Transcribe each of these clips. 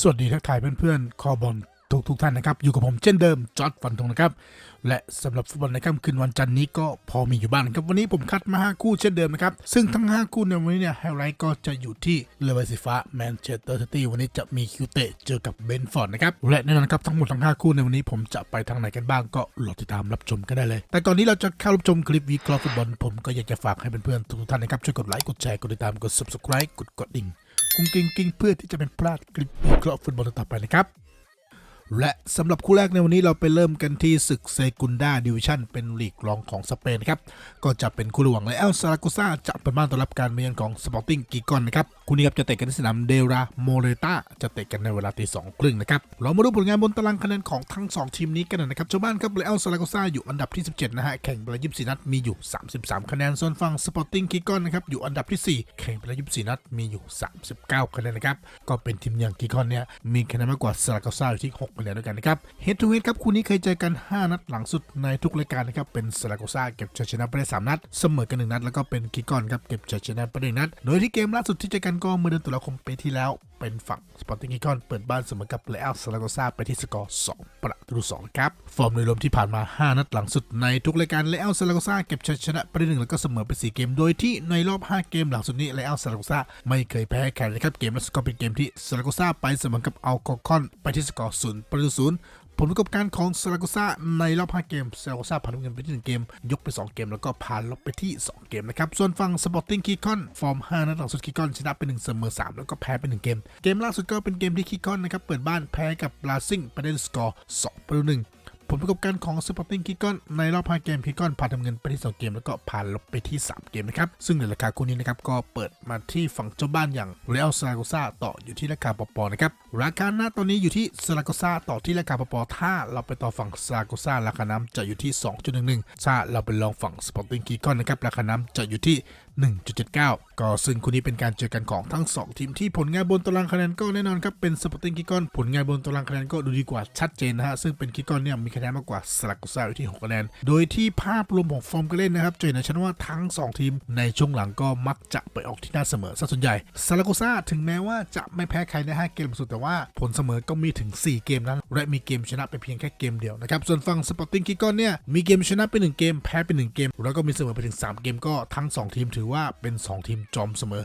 สวัสดีทักทายเพื่อนๆ คอบอลทุกทุกท่านนะครับ อยู่กับผมเช่นเดิม จอร์ดฟันธงนะครับ และสำหรับฟุตบอลในค่ำคืนวันจันทร์นี้ก็พอมีอยู่บ้างนะครับ วันนี้ผมคัดมา 5 คู่เช่นเดิมนะครับ ซึ่งทั้ง 5 คู่ในวันนี้เนี่ยไฮไลท์ก็จะอยู่ที่เลเวอร์ซีฟ้าแมนเชสเตอร์ซิตี้วันนี้จะมีคิวเตะเจอกับเบนฟอร์ดนะครับ และแน่นอนครับทั้งหมดทั้ง 5 คู่ในวันนี้ผมจะไปทางไหนกันบ้างก็รอติดตามรับชมกันได้เลย แต่ก่อนนี้เราจะเข้ารับชมคลิปวิเคราะห์ฟุตบอลผมก็อยากจะฝากให้เพื่อนๆทุกท่านนะครับช่วยกดไลค์กดแชร์กดติดตามกด subscribe กดกระดิ่ง กุ้งกิ้งกิ้งเพื่อที่จะเป็นพลาดคลิปวิเคราะห์ฟุตบอลต่อไปนะครับ และสำหรับคู่แรกในวันนี้เราไปเริ่มกันที่ศึกเซกุนดาดิวิชั่นเป็นลีกรองของสเปนครับ ก็จะเป็นคู่ระหว่างไลเอลซาราโกซาจะเป็นบ้านต้อนรับการมาเยือนของสปอร์ติ้งกิกอนนะครับคู่นี้ครับจะเตะกันที่สนามเดราโมเรตาจะเตะกันในเวลาตีสองครึ่งนะครับเรามาดูผลงานบนตารางคะแนนของทั้ง 2 ทีมนี้กันนะครับชาวบ้านครับลเอลซาราโกซาอยู่อันดับที่ 17 นะฮะแข่งไปแล้ว24นัดมีอยู่ 33 คะแนนส่วนฝั่งสปอร์ติ้งกิกอนนะครับอยู่อันดับที่ 4 แข่งไปแล้ว24นัดมีอยู่ 39 คะแนนนะครับก็เป็นทีมอย่างกิกอนเนี่ยมีคะแนนมากกว่าซาราโกซาอยู่ที่6ไปแล้วด้วยกันนะครับเฮดทูเฮดครับคู่นี้เคยเจอกัน 5 นัดหลังสุดในทุกรายการนะครับเป็นซาลาโกซาเก็บชัยชนะไปได้3นัด เสมอกัน1นัดแล้วก็เป็นกิกอนครับเก็บชัยชนะไปได้หนึ่งนัด โดยที่เกมล่าสุดที่เจอกันก็เมื่อเดือนตุลาคมปีที่แล้วเป็นฝั่งสปอร์ติ้งกิกอนเปิดบ้านเสมอกับเลอัลซาราโกซาไปที่สกอร์ 2 ประตูต่อ2ครับ ฟอร์มโดยรวมที่ผ่านมา 5 นัดหลังสุดในทุกรายการเลอัลซาราโกซาเก็บชัยชนะไปหนึ่งแล้วก็เสมอไป 4 เกม โดยที่ในรอบ 5 เกมหลังสุดนี้เลอัลซาราโกซาไม่เคยแพ้ใครนะครับเกมล่าสุดก็เป็นเกมที่ซาราโกซาไปเสมอกับอัลกอคอนไปที่สกอร์ 0 ประตูศูนย์ ผลประกอบการของซาราโกซาในรอบ 5 เกมซาราโกซาผ่านเงินไปที่ 1 เกม ยกไป 2 เกม แล้วก็ผ่านลบไปที่ 2 เกมนะครับ ส่วนฝั่งสปอร์ติ้งคีคอน ฟอร์ม 5 นัดหลังสุดคีคอน ชนะไป1เสมอ 3 แล้วก็แพ้ไป 1 เกม เกมล่าสุดก็เป็นเกมที่คีคอนนะครับ เปิดบ้านแพ้กับลาซิงไปได้สกอร์2ประตู1 ผลประกอบการของสปอร์ติ้งคิกอนในรอบ5เกมคิกอนผ่านทำเงินไปที่ 2 เกม แล้วก็ผ่านลบไปที่ 3 เกมนะครับ ซึ่งในราคาคู่นี้นะครับ ก็เปิดมาที่ฝั่งเจ้าบ้านอย่างเรอัลซาโกซาต่ออยู่ที่ราคาปอปอนะครับ ราคาหน้าตอนนี้อยู่ที่ซาโกซาต่อที่ราคาปอปอถ้าเราไปต่อฝั่งซาโกซาราคาน้ำจะอยู่ที่ 2.11ถ้าเราไปลองฝั่งสปอร์ติ้งคิกอนนะครับราคาน้ำจะอยู่ที่ 1.79 ก็ซึ่งคู่นี้เป็นการเจอกันของทั้ง 2 ทีมที่ผลงานบนตารางคะแนนก็แน่นอนครับเป็นสปอร์ติ้งกิกอนผลงานบนตารางคะแนนก็ดูดีกว่าชัดเจนนะฮะซึ่งเป็นกิกอนเนี่ยมีคะแนนมากกว่าสลักกุซ่าอยู่ที่6คะแนน โดยที่ภาพรวมของฟอร์มการเล่นนะครับจะเห็นชัดว่าทั้ง 2 ทีมในช่วงหลังก็มักจะไปออกที่หน้าเสมอซะส่วนใหญ่ซาลาโกซาถึงแม้ว่าจะไม่แพ้ใครใน 5 เกมสุดแต่ว่าผลเสมอก็มีถึง 4 เกมนั้น และมีเกมชนะไปเพียงแค่เกมเดียวนะครับ ส่วนฝั่งสปอร์ติ้งกิกอนเนี่ย มีเกมชนะไปหนึ่งเกม แพ้ไปหนึ่งเกม แล้วก็มีเสมอไปถึง 3 เกมก็ทั้ง 2 ทีมถือว่าเป็น 2 ทีมจอมเสมอ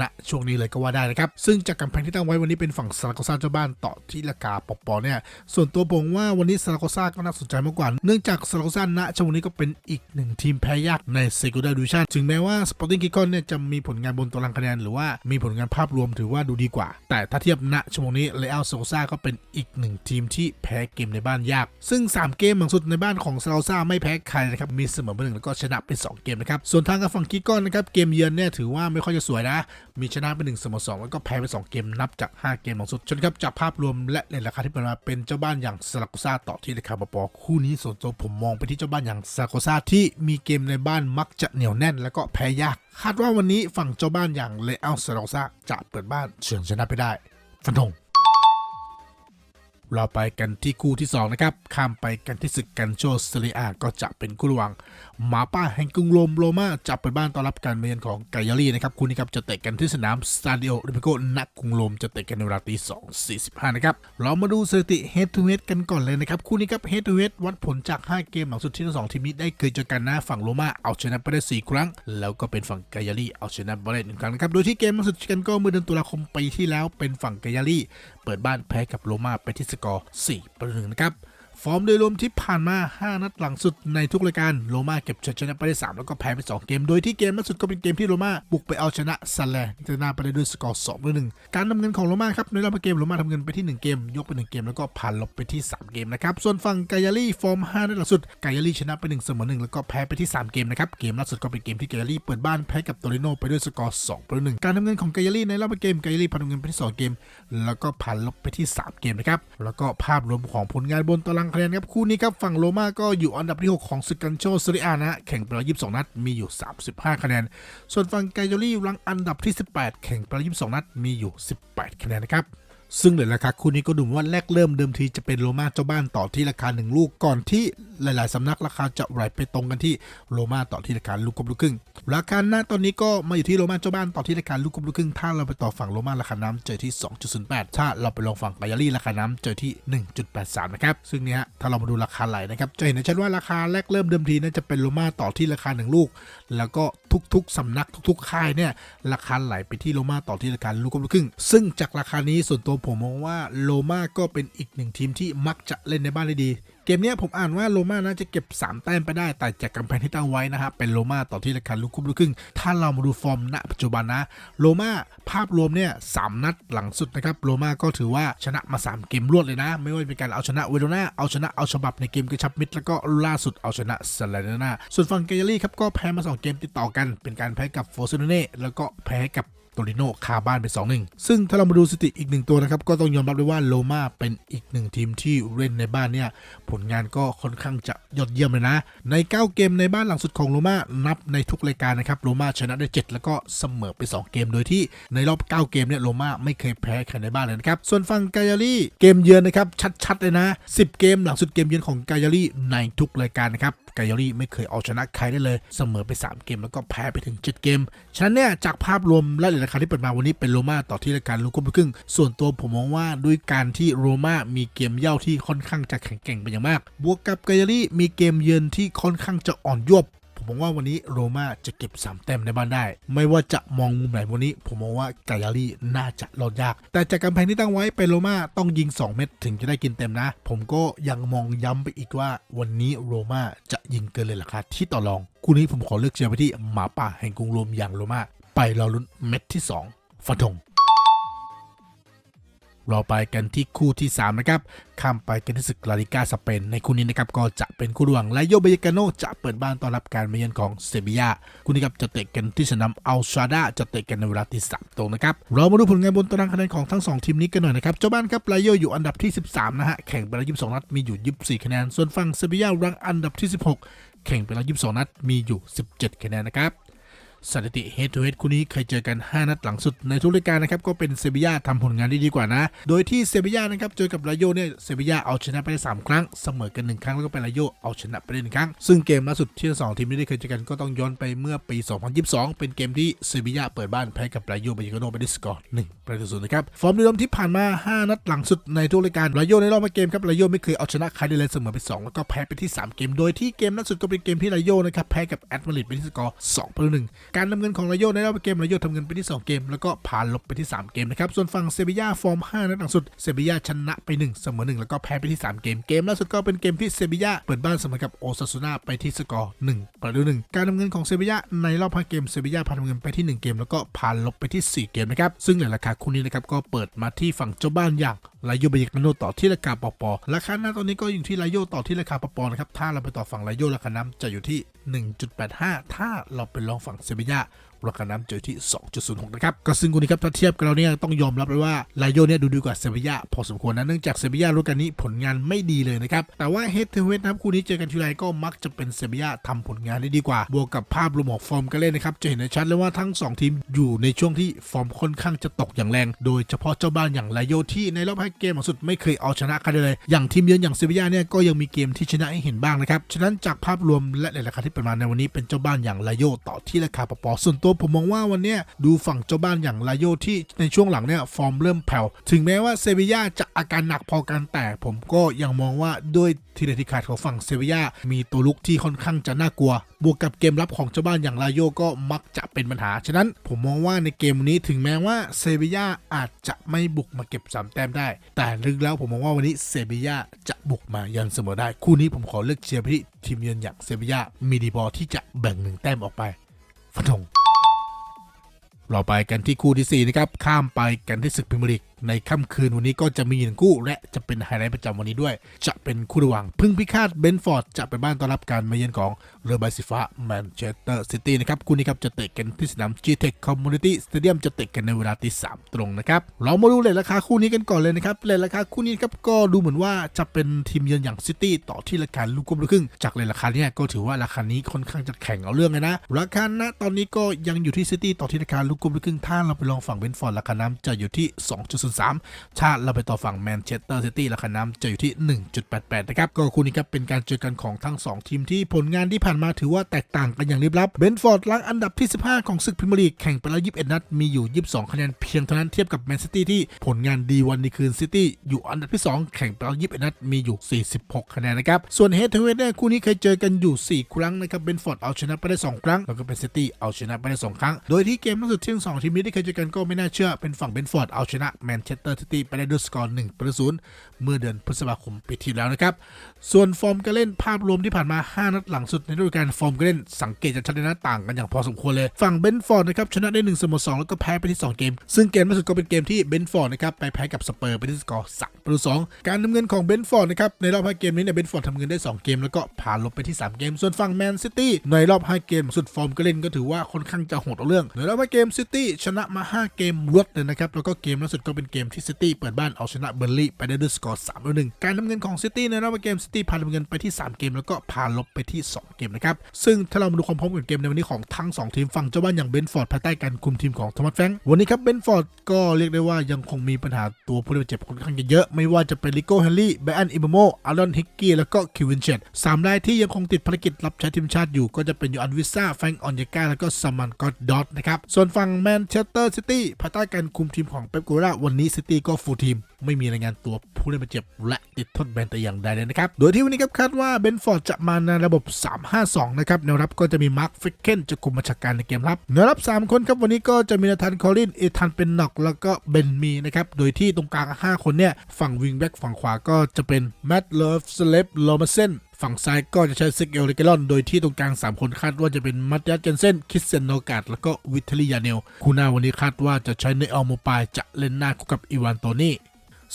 ณช่วงนี้เลยก็ว่าได้นะครับ ซึ่งจากกำแพงที่ตั้งไว้วันนี้เป็นฝั่งซาราโกซาเจ้าบ้านต่อที่ราคาปอปอเนี่ย ส่วนตัวผมว่าวันนี้ซาราโกซาก็น่าสนใจมากกว่า เนื่องจากซาราโกซาณช่วงนี้ก็เป็นอีกหนึ่งทีมแพ้ยากในเซกูดาดิวิชั่นถึงแม้ว่าสปอร์ติ้งกิกอนเนี่ยจะมีผลงานบนตารางคะแนนหรือว่ามีผลงานภาพรวมถือว่าดูดีกว่า แต่ถ้าเทียบณช่วงนี้เลอัลซาโกซาก็เป็นอีกหนึ่งทีมที่แพ้เกมในบ้านยาก ซึ่ง 3 เกมหลังสุดในบ้านของซาราโกซาไม่แพ้ใครนะครับมีเสมอไปหนึ่งแล้วก็ชนะไปสองเกมนะครับส่วนทางกับฝั่งกิกอนนะครับเกมเยือนเนี่ยถือว่าไม่ค่อยจะสวยนะมีชนะไปหนึ่งเสมอสองแล้วก็แพ้ไปสองเกมนับจาก 5 เกมของสุดชนครับจากภาพรวมและในราคาที่เปิดมาเป็นเจ้าบ้านอย่างซาลาโกซาต่อที่ราคาปปอคู่นี้ส่วนตัวผมมองไปที่เจ้าบ้านอย่างซาลาโกซาที่มีเกมในบ้านมักจะเหนียวแน่น แล้วก็แพ้ยาก คาดว่าวันนี้ฝั่งเจ้าบ้านอย่างเลอัลซาลาโกซาจะเปิดบ้านเฉือนชนะไปได้ฟันธง เราไปกันที่คู่ที่ 2 นะครับ ข้ามไปกันที่ศึกกันโชสเรียาก็จะเป็นคู่ระหว่างหมาป่าแห่งกรุงโรมโรม่าจะเปิดบ้านต้อนรับการมาเยือนของไกยาลีนะครับคู่นี้ครับจะเตะกันที่สนามสตาดิโอริเมโกนักกรุงโรมจะเตะกันในเวลาตี2 45นะครับ เรามาดูสถิติ head to head กันก่อนเลยนะครับ คู่นี้ครับ head to head วัดผลจาก 5 เกมหลังสุดที่ทั้งสองทีมนี้ได้เคยเจอกันนะฝั่งโรม่าเอาชนะไปได้ 4 ครั้ง แล้วก็เป็นฝั่งไกยาลีเอาชนะไปได้หนึ่งครั้งนะครับโดยที่เกมล่าสุดกันก็เมื่อเดือนตุลาคมปีที่แล้วเป็นฝั่งไกยาลีเปิดบ้านแพ้กับโรม่าไปที่สกอร์4ประตูหนึ่งนะครับ ฟอร์มโดยรวมที่ผ่านมา 5 นัดหลังสุดในทุกรายการโรม่าเก็บชัยชนะไปได้ 3 แล้วก็แพ้ไป 2 เกม โดยที่เกมล่าสุดก็เป็นเกมที่โรม่าบุกไปเอาชนะซันแลชนะไปได้ด้วยสกอร์2ต่อ1การทำเงินของโรม่าครับในรอบเกมโรม่าทำเงินไปที่ 1 เกม ยกไป 1 เกมแล้วก็ผ่านลบไปที่ 3 เกมนะครับส่วนฝั่งไกยาลีฟอร์ม 5 นัดหลังสุดไกยาลีชนะไป1เสมอ1แล้วก็แพ้ไปที่ 3 เกมนะครับเกมล่าสุดก็เป็นเกมที่ไกยาลีเปิดบ้านแพ้กับโตริโนไปด้วยสกอร์2ต่อ1การทำเงินของไกยาลีในรอบเกมไกยาลีผ่านทำเงินไปที่ 2 เกม แล้วก็ผ่านลบไปที่ 3 เกมนะครับแล้วก็ภาพรวมของผลงานบนตารางคะแนนครับคู่นี้ครับฝั่งโรม่าก็อยู่อันดับที่ 6 ของสึกกันโชซิริอานะแข่งไปแล้ว22 นัด มีอยู่ 35 คะแนน ส่วนฝั่งไกโยลี่รังอันดับที่ 18 แข่งไปแล้ว22 นัด มีอยู่ 18 คะแนนนะครับ ซึ่งในราคาคู่นี้ก็ดูเหมือนว่าแรกเริ่มเดิมทีจะเป็นโรมาเจ้าบ้านต่อที่ราคาหนึ่งลูกก่อนที่หลาย ๆ สำนักราคาจะไหลไปตรงกันที่โรมาต่อที่ราคาลูกกบลูกครึ่งราคาหน้าตอนนี้ก็มาอยู่ที่โรมาเจ้าบ้านต่อที่ราคาลูกกบลูกครึ่งถ้าเราไปต่อฝั่งโรมาราคาน้ำเจอที่ 2.08 ถ้าเราไปลองฝั่งกายารี่ราคาน้ำเจอที่ 1.83 นะครับซึ่งเนี้ยถ้าเรามาดูราคาไหลนะครับจะเห็นได้ชัดว่าราคาแรกเริ่มเดิมทีน่าจะเป็นโรมาต่อที่ราคาหนึ่งลูก แล้วก็ ทุก ๆสำนักทุก ๆ ค่ายเนี่ยราคาไหลไปที่โลมาต่อที่ราคาลูกกลูกครึ่ง ซึ่งจากราคานี้ส่วนตัวผมมองว่าโลมาก็เป็นอีกหนึ่งทีมที่มักจะเล่นในบ้านได้ดี เกมนี้ผมอ่านว่าโรม่าน่าจะเก็บ 3 แต้มไปได้ แต่จากกำแพงที่ตั้งไว้นะครับ เป็นโรม่าต่อที่ราคาลูกคุบลูกครึ่ง ถ้าเรามาดูฟอร์มณปัจจุบันนะ โรม่าภาพรวมเนี่ยสามนัดหลังสุดนะครับ โรม่าก็ถือว่าชนะมา 3 เกมรวดเลยนะ ไม่ว่าจะเป็นการเอาชนะเวโรนาเอาชนะเอาฉบับในเกมกระชับมิตร แล้วก็ล่าสุดเอาชนะซาลาเนนาส่วนฝั่งเกยรี่ครับก็แพ้มา 2 เกมติดต่อกัน เป็นการแพ้กับโฟเซโนเน่แล้วก็แพ้กับ โตริโนคาบ้านไป2-1ซึ่งถ้าเรามาดูสถิติอีกหนึ่งตัวนะครับ ก็ต้องยอมรับเลยว่าโลมาเป็นอีกหนึ่งทีมที่เล่นในบ้านเนี่ย ผลงานก็ค่อนข้างจะยอดเยี่ยมเลยนะ ใน 9 เกมในบ้านหลังสุดของโลมานับในทุกรายการนะครับโลมาชนะได้ 7 แล้วก็เสมอไป 2 เกมโดยที่ในรอบ 9 เกมเนี่ยโลมาไม่เคยแพ้ใครในบ้านเลยนะครับส่วนฝั่งกายารี่เกมเยือนนะครับชัดๆเลยนะ 10 เกมหลังสุดเกมเยือนของกายารี่ในทุกรายการนะครับกายารี่ไม่เคยเอาชนะใครได้เลยเสมอไป 3 เกมแล้วก็แพ้ไปถึง 7 เกมฉะนั้นเนี่ยจากภาพรวมและหราคาที่เปิดมาวันนี้เป็นโรม่าต่อที่รายการลูกกุ้มครึ่ง ส่วนตัวผมมองว่าด้วยการที่โรม่ามีเกมเย่าที่ค่อนข้างจะแข็งแกร่งเป็นอย่างมาก บวกกับกายารี่มีเกมเยือนที่ค่อนข้างจะอ่อนยวบผมมองว่าวันนี้โรม่าจะเก็บ3แต้มในบ้านได้ ไม่ว่าจะมองมุมไหนวันนี้ ผมมองว่ากายารี่น่าจะรอดยาก แต่จากกำแพงที่ตั้งไว้เป็นโรม่าต้องยิง 2 เม็ดถึงจะได้กินเต็มนะ ผมก็ยังมองย้ำไปอีกว่า วันนี้โรม่าจะยิงเกินเลยราคาที่ต่อรอง คู่นี้ผมขอเลือกเชียร์ไปที่หมาป่าแห่งกรุงโรมอย่างโรม่า ไปรอลุ้นเม็ดที่ 2 ฟันธงเราไปกันที่คู่ที่ 3 นะครับ ข้ามไปกันที่ศึกลาลิก้าสเปน ในคู่นี้นะครับก็จะเป็นคู่ระหว่างไลโยเบยกาโนจะเปิดบ้านต้อนรับการมาเยือนของเซบียาคู่นี้ครับจะเตะกันที่สนามอัลชาดาจะเตะกันในเวลาที่สามตรงนะครับ เรามาดูผลงานบนตารางคะแนนของทั้ง 2 ทีมนี้กันหน่อยนะครับ เจ้าบ้านครับไลโยอยู่อันดับที่ 13 นะฮะ แข่งไปแล้ว22 นัด มีอยู่ 24 คะแนน ส่วนฝั่งเซบียารังอันดับที่ 16 แข่งไปแล้ว22 นัด มีอยู่ 17 คะแนนนะครับ สถิติ head to head คู่นี้เคยเจอกัน 5 นัดหลังสุดในทุกรายการนะครับ ก็เป็นเซบียาทำผลงานได้ดีกว่านะ โดยที่เซบียานะครับเจอกับลาโยเนี่ยเซบียาเอาชนะไปได้ 3 ครั้ง เสมอกัน 1 ครั้ง แล้วก็เป็นลาโยเอาชนะไปได้หนึ่งครั้ง ซึ่งเกมล่าสุดที่ทั้งสองทีมนี้ได้เคยเจอกันก็ต้องย้อนไปเมื่อปี 2022 เป็นเกมที่เซบียาเปิดบ้านแพ้กับลาโยเบยโกโนไปด้วยสกอร์1ประตูศูนย์นะครับฟอร์มเดิมที่ผ่านมา 5 นัดหลังสุดในทุกรายการลาโยในรอบเกมครับลาโยไม่เคยเอาชนะใครได้เลยเสมอไป 2 แล้วก็แพ้ไปที่ 3 เกม โดยที่เกมล่าสุดก็เป็นเกมที่ลาโยนะครับแพ้กับแอตมาริดไปที่สกอร์2ประตูหนึ่งการนำเงินของลาโยในรอบเกมลาโยทำเงินไปที่ 2 เกม แล้วก็ผ่านลบไปที่ 3 เกมนะครับ ส่วนฝั่งเซบียาฟอร์ม 5 นัดหลังสุด เซบียาชนะไป 1 เสมอ 1 แล้วก็แพ้ไปที่ 3 เกม เกมล่าสุดก็เป็นเกมที่เซบียาเปิดบ้านเสมอกับโอซาซูนาไปที่สกอร์ 1 ประตูหนึ่งการนำเงินของเซบียาในรอบ5เกม เซบียาผ่านเงินไปที่ 1 เกม แล้วก็ผ่านลบไปที่ 4 เกมนะครับ ซึ่งในราคาคู่นี้นะครับก็เปิดมาที่ฝั่งเจ้าบ้านอย่างลาโยเบยกาโนต่อที่ราคาปอปอราคาหน้าตอนนี้ก็อยู่ที่ลาโยต่อที่ราคาปอปอนะครับถ้าเราไปต่อฝั่งลาโยราคาน้ำจะอยู่ที่ 1.85 ถ้าเราไปลองฝั่งเซบียา ราคาน้ำเจอที่ 2.06 นะครับก็ซึ่งคู่นี้ครับถ้าเทียบกันแล้วเนี่ยต้องยอมรับเลยว่าไลโยเนี่ยดูดีกว่าเซบียาพอสมควรนะเนื่องจากเซบียารุ่นกันนี้ผลงานไม่ดีเลยนะครับแต่ว่าเฮดเทเวสนะครับคู่นี้เจอกันทีไรก็มักจะเป็นเซบียาทำผลงานได้ดีกว่า บวกกับภาพรวมของฟอร์มการเล่นนะครับจะเห็นได้ชัดเลยว่าทั้ง 2 ทีมอยู่ในช่วงที่ฟอร์มค่อนข้างจะตกอย่างแรง โดยเฉพาะเจ้าบ้านอย่างไลโยที่ในรอบ5เกมสุดไม่เคยเอาชนะใครเลย อย่างทีมเยือนอย่างเซบียาเนี่ยก็ยังมีเกมที่ชนะให้เห็นบ้างนะครับฉะนั้นจากภาพรวมและในราคาที่เปิดมาในวันนี้เป็นเจ้าบ้านอย่างไลโยต่อที่ราคาปปอส่วนตัวผมมองว่าวันนี้ดูฝั่งเจ้าบ้านอย่างลาโยที่ในช่วงหลังเนี่ยฟอร์มเริ่มแผ่ว ถึงแม้ว่าเซบียาจะอาการหนักพอกันแต่ผมก็ยังมองว่าด้วยทีเด็ดที่ขาดของฝั่งเซบียามีตัวลุกที่ค่อนข้างจะน่ากลัว บวกกับเกมรับของเจ้าบ้านอย่างลาโยก็มักจะเป็นปัญหา ฉะนั้นผมมองว่าในเกมนี้ถึงแม้ว่าเซบียาอาจจะไม่บุกมาเก็บสามแต้มได้ แต่ลึกแล้วผมมองว่าวันนี้เซบียาจะบุกมายันเสมอได้ คู่นี้ผมขอเลือกเชียร์ไปที่ทีมเยือนอย่างเซบียามีดีบอลที่จะแบ่งหนึ่งแต้มออกไปฟันธง เราไปกันที่คู่ที่ 4 นะครับ ข้ามไปกันที่ศึกพรีเมียร์ลีก ในค่ำคืนวันนี้ก็จะมีหนึ่งคู่ และจะเป็นไฮไลท์ประจำวันนี้ด้วย จะเป็นคู่ระหว่างพึ่งพิฆาตเบนฟอร์ดจะไปบ้านต้อนรับการมาเยือนของเรือใบสีฟ้าแมนเชสเตอร์ซิตี้นะครับคู่นี้ครับจะเตะกันที่สนาม G-Tech Community Stadium จะเตะกันในเวลาตีสามตรงนะครับเรามาดูเลทราคาคู่นี้กันก่อนเลยนะครับเลทราคาคู่นี้ครับก็ดูเหมือนว่าจะเป็นทีมเยือนอย่างซิตี้ต่อที่ราคาลูกกลมลูกครึ่งจากเลทราคาเนี่ยก็ถือว่าราคานี้ค่อนข้างจะแข่งเอาเรื่องเลยนะราคาณตอนนี้ก็ยังอยู่ที่ซิตี้ต่อที่ราคาลูกกลมลูกครึ่งถ้าเราไปลองฝั่งเบนฟอร์ดราคาน้ำจะอยู่ที่2.03ถ้าเราไปต่อฝั่งแมนเชสเตอร์ซิตี้ราคาน้ำจะอยู่ที่ 1.88 นะครับ ก็คู่นี้ครับเป็นการเจอกันของทั้ง 2 ทีมที่ผลงานที่ผ่านมาถือว่าแตกต่างกันอย่างลิบลับ เบนฟอร์ดลังอันดับที่ 15 ของศึกพรีเมียร์ลีกแข่งไปแล้ว 21 นัด มีอยู่ 22 คะแนนเพียงเท่านั้นเทียบกับแมนซิตี้ที่ผลงานดีวันดีคืนซิตี้อยู่อันดับที่ 2 แข่งไปแล้ว 21 นัด มีอยู่ 46 คะแนนนะครับ ส่วนเฮดทูเฮดเนี่ยคู่นี้เคยเจอกันอยู่ 4 ครั้งนะครับ เบนฟอร์ดเอาชนะไปได้ 2 ครั้ง แล้วก็เป็นซิตี้เอาชนะไปได้ 2 ครั้ง โดยที่เกมล่าสุดที่ทั้งสองทีมนี้ได้เคยเจอกันก็ไม่น่าเชื่อเป็นฝั่งเบนฟอร์ดเอาชนะแมนเชสเตอร์ซิตี้ไปได้ด้วยสกอร์1ประตูเมื่อเดือนพฤษภาคมปีที่แล้วนะครับ ส่วนฟอร์มการเล่นภาพรวมที่ผ่านมา 5 นัดหลังสุดในฤดูกาลฟอร์มการเล่นสังเกตจากชัดเจนนะต่างกันอย่างพอสมควรเลย ฝั่งเบนฟอร์ดนะครับชนะได้1เสมอ2แล้วก็แพ้ไปที่ 2 เกม ซึ่งเกมล่าสุดก็เป็นเกมที่เบนฟอร์ดนะครับไปแพ้กับสเปอร์ไปที่สกอร์3ประตู2การทำเงินของเบนฟอร์ดนะครับในรอบ5เกมนี้เนี่ยเบนฟอร์ดทำเงินได้ 2 เกม แล้วก็ผ่านลบไปที่ 3 เกม ส่วนฝั่งแมนซิตี้ในรอบ5เกมสุดฟอร์มการเล่นก็ถือว่าค่อนข้างจะโหดเอาเรื่องในรอบ5เกมซิตี้ชนะมา 5 เกมรวดเลยนะครับแล้วก็เกมล่าสุดก็เป็นเกมที่ซิตี้เปิดบ้านเอาชนะเบอร์ลี่ไปได้ด้วยสกอร์3ต่อ1การทำเงินของซิตี้ในรอบเกมซิตี้พาทำเงินไปที่ 3 เกมแล้วก็พาลบไปที่ 2 เกมนะครับ ซึ่งถ้าเรามาดูความพร้อมกับเกมในวันนี้ของทั้ง 2 ทีมฝั่งเจ้าบ้านอย่างเบนฟอร์ดภายใต้การคุมทีมของโทมัสแฟงวันนี้ครับเบนฟอร์ดก็เรียกได้ว่ายังคงมีปัญหาตัวผู้เล่นเจ็บค่อนข้างจะเยอะไม่ว่าจะเป็นลิโก้เฮนรี่แบนอิมโมอารอนฮิกกี้แล้วก็คิวินเชตสามรายที่ยังคงติดภารกิจรับใช้ทีมชาติอยู่ก็จะเป็นยูอันวิซ่าแฟงออนเยกาแล้วก็ซามันกอดดอตนะครับส่วนฝั่งแมนเชสเตอร์ซิตี้ภายใต้การคุมทีมของเป๊ปกูราวันนี้ซิตี้ก็ฟูลทีมไม่มีรายงานตัวผู้เล่นบาดเจ็บและติดโทษแบนแต่อย่างใดเลยนะครับ โดยที่วันนี้ครับคาดว่าเบนฟอร์ดจะมาในระบบ 3-5-2 นะครับแนวรับก็จะมีมาร์คฟิกเคนจะคุมบัญชาการในเกมรับแนวรับ 3 คนครับวันนี้ก็จะมีนาธานคอลินเอทันเป็นนอกแล้วก็เบนมีนะครับ โดยที่ตรงกลาง 5 คนเนี่ย ฝั่งวิงแบ็กฝั่งขวาก็จะเป็นแมตต์เลฟสเลปโลมาเซน ฝั่งซ้ายก็จะใช้ซิกเอลเลเกลอน โดยที่ตรงกลาง 3 คนคาดว่าจะเป็นมัตยัสเจนเซนคิสเซนโนกาดแล้วก็วิทลียาเนลคู่หน้าวันนี้คาดว่าจะใช้ในออมโมปายจะเล่นหน้าคู่กับอีวานโตนี่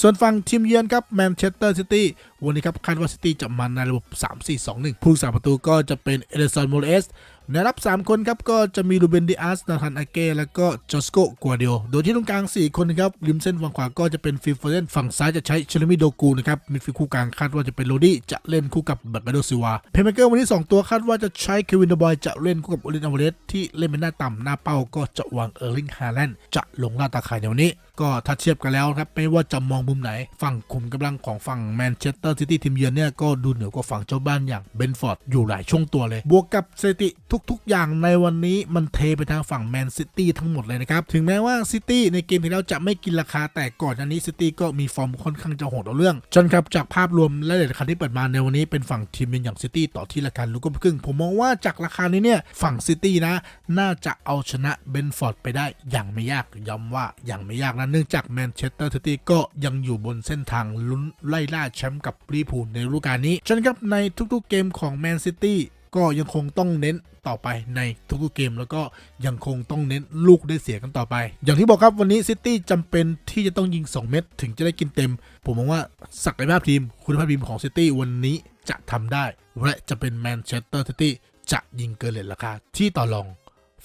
ส่วนฝั่งทีมเยือนครับแมนเชสเตอร์ซิตี้วันนี้ครับคาดว่าซิตี้จะมาในระบบ 3-4-2-1 ผู้สาประตูก็จะเป็นเอเดซอนโมเลสในรับ 3 คนครับก็จะมีรูเบนดิอาสนาธานอาเก้แล้วก็จอสโกกัวเดียวโดยที่ตรงกลาง 4 คนนะครับริมเส้นฝั่งขวาก็จะเป็นฟิลโฟเดนฝั่งซ้ายจะใช้เชลมิโดกูนะครับมิดฟิลคู่กลางคาดว่าจะเป็นโรดี้จะเล่นคู่กับบัตบาโดซิวาเพย์เมเกอร์วันนี้ 2 ตัวคาดว่าจะใช้เควินเดบอยจะเล่นคู่กับโอลินอเวเรสที่เล่นเป็นหน้าต่ำหน้าเป้าก็จะวางเออร์ลิงฮาแลนด์จะลงล่าตาข่ายในวันนี้ ก็ถ้าเทียบกันแล้วครับไม่ว่าจะมองมุมไหน ฝั่งขุมกำลังของฝั่งแมนเชสเตอร์ซิตี้ทีมเยือนเนี่ยก็ดูเหนือกว่าฝั่งเจ้าบ้านอย่างเบนฟอร์ดอยู่หลายช่วงตัวเลย บวกกับสถิติทุก ๆ อย่างในวันนี้มันเทไปทางฝั่งแมนซิตี้ทั้งหมดเลยนะครับ ถึงแม้ว่าซิตี้ในเกมที่แล้วจะไม่กินราคาแต่ก่อนอันนี้ซิตี้ก็มีฟอร์มค่อนข้างจะโหดเอาเรื่องจนครับจากภาพรวมและเลทราคาที่เปิดมาในวันนี้เป็นฝั่งทีมเยือนอย่างซิตี้ต่อที่ราคาลูกก็ครึ่งผมมองว่าจากราคานี้เนี่ยฝั่งซิตี้นะน่าจะเอาชนะเบนฟอร์ดไปได้อย่างไม่ยากย้ำว่าอย่างไม่ยากนะเนื่องจากแมนเชสเตอร์ซิตี้ก็ยังอยู่บนเส้นทางลุ้นไล่ล่าแชมป์กับลิเวอร์พูลในฤดูกาลนี้ฉะนันครับในทุกๆเกมของแมนซิตี้ก็ยังคงต้องเน้นต่อไปในทุกๆเกม แล้วก็ยังคงต้องเน้นลูกได้เสียกันต่อไป อย่างที่บอกครับวันนี้ซิตี้จำเป็นที่จะต้องยิง 2 เม็ดถึงจะได้กินเต็ม ผมมองว่าศักยภาพทีม คุณภาพทีมของซิตี้วันนี้จะทำได้ และจะเป็นแมนเชสเตอร์ซิตี้จะยิงเกินเลทราคาที่ต่อรอง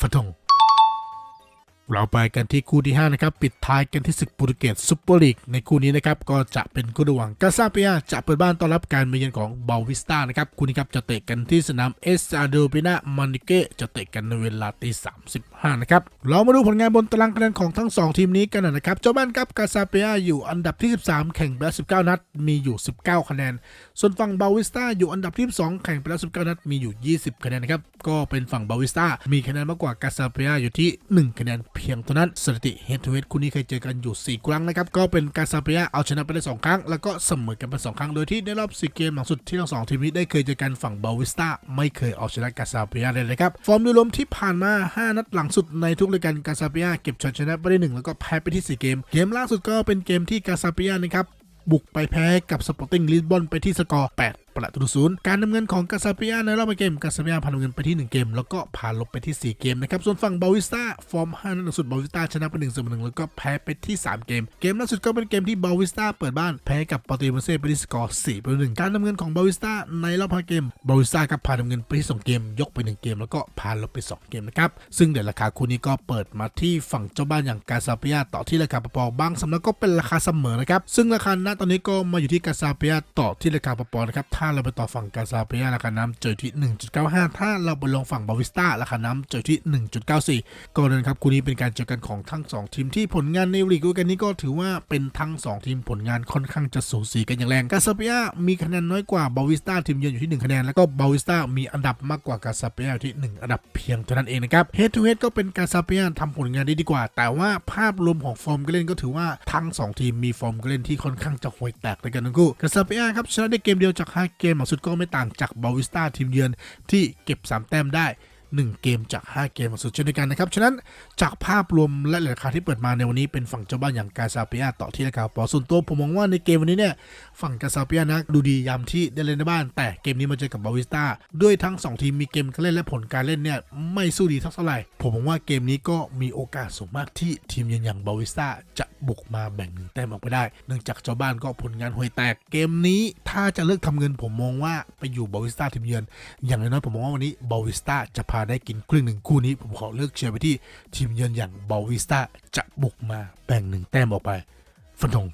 ฟันธง เราไปกันที่คู่ที่ 5 นะครับ ปิดท้ายกันที่ศึกโปรตุเกสซุปเปอร์ลีกในคู่นี้นะครับ ก็จะเป็นคู่ระหว่างกาซาเปียจะเปิดบ้านต้อนรับการมาเยือนของบาวิสตานะครับ คู่นี้ครับจะเตะกันที่สนามเอสซาโดปินามันนิเกจะเตะกันในเวลาตีสามสิบ 5นะครับเรามาดูผลงานบนตารางคะแนนของทั้ง 2 ทีมนี้กันหน่อยนะครับ เจ้าบ้านครับกาซาเปียอยู่อันดับที่ 13 แข่งไปแล้ว19 นัด มีอยู่ 19 คะแนน ส่วนฝั่งบาวิสตาอยู่อันดับที่2แข่งไปแล้ว19 นัด มีอยู่ 20 คะแนนนะครับ ก็เป็นฝั่งบาวิสตามีคะแนนมากกว่ากาซาเปียอยู่ที่ 1 คะแนนเพียงเท่านั้น สถิติเฮดทูเฮดคู่นี้เคยเจอกันอยู่ 4 ครั้งนะครับ ก็เป็นกาซาเปียเอาชนะไปได้ 2 ครั้ง แล้วก็เสมอกันไป 2 ครั้ง โดยที่ในรอบ 4 เกมหลังสุดที่ทั้งสองทีมนี้ได้เคยเจอกันฝั่งบาวิสตาไม่เคยเอาชนะกาซาเปียเลยนะครับ ฟอร์มโดยรวมที่ผ่านมา 5 นัดหลังสุดในทุกรายการกาซาเปียเก็บชัยชนะไปได้หนึ่งแล้วก็แพ้ไปที่ 4 เกม เกมล่าสุดก็เป็นเกมที่กาซาเปียนะครับบุกไปแพ้กับสปอร์ติ้งลิสบอนไปที่สกอร์8 ประตูศูนย์การนำเงินของกาซาเปียในรอบเกมกาซาเปียพานำเงินไปที่ 1 เกม แล้วก็ผ่านลบไปที่ 4 เกมนะครับ ส่วนฝั่งบาวิสตาฟอร์ม5นัดสุดบาวิสตาชนะไป1เสมอ1แล้วก็แพ้ไปที่ 3 เกม เกมล่าสุดก็เป็นเกมที่บาวิสตาเปิดบ้านแพ้กับปอร์ติโมเซ่ไปที่สกอร์4ประตู1การนำเงินของบาวิสตาในรอบ5เกมบาวิสตากับผ่านนำเงินไปที่2เกม ยกไป 1 เกม แล้วก็ผ่านลบไป 2 เกมนะครับซึ่งเดี๋ยวราคาคู่นี้ก็เปิดมาที่ฝั่งเจ้าบ้านอย่างกาซาเปียต่อที่ราคาปอบางสำนักก็เป็นราคาเสมอนะครับซึ่งราคาณตอนนี้ก็มาอยู่ที่กาซาเปียต่อที่ราคาปอนะครับถ้าเราไปต่อฝั่งกาซาเปียราคาน้ำเจอที่ 1.95 ถ้าเราไปลงฝั่งบาวิสตาราคาน้ำเจอที่ 1.94 ก็นั้นครับคู่นี้เป็นการเจอกันของทั้ง 2 ทีมที่ผลงานในลีกกันนี้ก็ถือว่าเป็นทั้ง 2 ทีมผลงานค่อนข้างจะสูสีกันอย่างแรงกาซาเปียมีคะแนนน้อยกว่าบาวิสตาทีมเยือนอยู่ที่ 1 คะแนนแล้วก็บาวิสตามีอันดับมากกว่ากาซาเปียที่ 1 อันดับเพียงเท่านั้นเองนะครับเฮดทูเฮดก็เป็นกาซาเปียทำผลงานได้ดีกว่า แต่ว่าภาพรวมของฟอร์มการเล่นก็ถือว่าทั้ง 2 ทีมมีฟอร์มการเล่นที่ค่อนข้างจะห่วยแตกด้วยกันทั้งคู่กาซาเปียครับชนะได้เกมเดียวจาก5เกมหลังสุดก็ไม่ต่างจากบาวิสตาทีมเยือนที่เก็บ 3 แต้มได้ 1 เกมจาก 5 เกมสุดเช่นเดียวกันนะครับ ฉะนั้นจากภาพรวมและราคาที่เปิดมาในวันนี้เป็นฝั่งเจ้าบ้านอย่างกาซาเปียต่อที่ราคาปอส่วนตัวผมมองว่าในเกมวันนี้เนี่ยฝั่งกาซาเปียนะดูดียามที่ได้เล่นในบ้าน แต่เกมนี้มาเจอกับบาวิสตาด้วยทั้ง 2 ทีมมีเกมการเล่นและผลการเล่นเนี่ยไม่สู้ดีเท่าไหร่ ผมมองว่าเกมนี้ก็มีโอกาสสูงมากที่ทีมเยือนอย่างบาวิสตาจะบุกมาแบ่งหนึ่งแต้มออกไปได้ เนื่องจากเจ้าบ้านก็ผลงานห่วยแตกเกมนี้ ถ้าจะเลือกทำเงินผมมองว่าไปอยู่บาวิสตาทีมเยือน อย่างน้อยผมมองว่าวันนี้บาวิสตาจะพาได้กินครึ่งหนึ่งคู่นี้ ผมขอเลือกเชียร์ไปที่ทีมเยือนอย่างบาวิสตาจะบุกมาแบ่งหนึ่งแต้มออกไป ฟันธง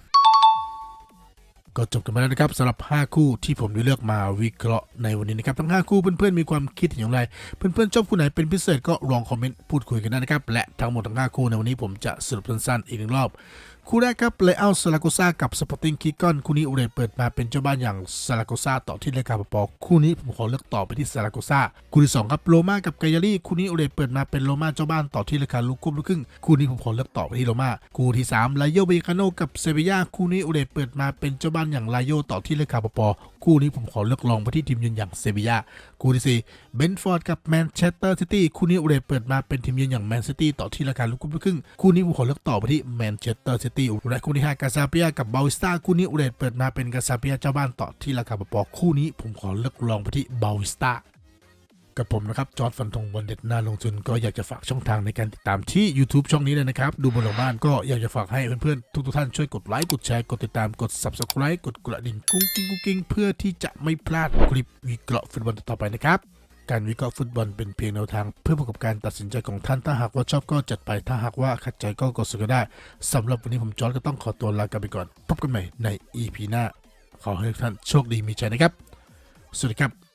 ก็จบกันไปแล้วนะครับสำหรับ 5 คู่ที่ผมได้เลือกมาวิเคราะห์ในวันนี้นะครับทั้ง 5 คู่เพื่อนๆมีความคิดเห็นอย่างไร เพื่อนๆชอบคู่ไหนเป็นพิเศษก็ลองคอมเมนต์พูดคุยกันได้นะครับ และทั้งหมดทั้ง 5 คู่ในวันนี้ผมจะสรุปสั้นๆอีกหนึ่งรอบ คู่แรกครับเลอัลซาลาโกซากับสปอร์ติ้งคิกกอนคู่นี้อุเรเปิดมาเป็นเจ้าบ้านอย่างซาลาโกซาต่อที่รายการปอคู่นี้ผมขอเลือกต่อไปที่ซาลาโกซาคู่ที่สองครับโรมากับไกยารี่คู่นี้อุเรเปิดมาเป็นโรม่าเจ้าบ้านต่อที่รายกาลูกกุ้มลูกครึ่งคู่นี้ผมขอเลือกต่อไปที่โรมาคู่ที่สามไลโยเบคาโนกับเซบียาคู่นี้อุเรเปิดมาเป็นเจ้าบ้านอย่างไลโยต่อที่รายการปอคู่นี้ผมขอเลือกลองไปที่ทีมยืนอย่างเซบียา คู่ที่สี่เบนฟอร์ดกับแมนเชสเตอร์ซิตี้คู่นี้อุเรตเปิดมาเป็นทีมเยือนอย่างแมนซิตี้ต่อที่รายการลูกครึ่งคู่นี้ผมขอเลือกต่อไปที่แมนเชสเตอร์ซิตี้และคู่ที่ห้ากาซาเปียกับเบลวิสตาคู่นี้อุเรตเปิดมาเป็นกาซาเปียเจ้าบ้านต่อที่ราคาปอคู่นี้ผมขอเลือกลองไปที่เบลวิสตา กับผมนะครับจอร์ดฟันธงบอลเด็ดนาลงทุนก็อยากจะฝากช่องทางในการติดตามที่ YouTube ช่องนี้เลยนะครับ ดูบนหลังบ้านก็อยากจะฝากให้เพื่อนๆทุกๆท่านช่วยกดไลค์กดแชร์กดติดตามกด Subscribe กดกระดิ่งกุ้งกิ้งกุ้งกิ้งเพื่อที่จะไม่พลาดคลิปวิเคราะห์ฟุตบอลต่อไปนะครับการวิเคราะห์ฟุตบอลเป็นเพียงแนวทางเพื่อประกอบการตัดสินใจของท่านถ้าหากว่าชอบก็จัดไปถ้าหากว่าขัดใจก็กดสก็ได้สำหรับวันนี้ผมจอร์ดก็ต้องขอตัวลากันไปก่อนพบกันใหม่ใน EP หน้า ขอให้ทุกท่านโชคดีมีใจนะครับสวัสดีครับ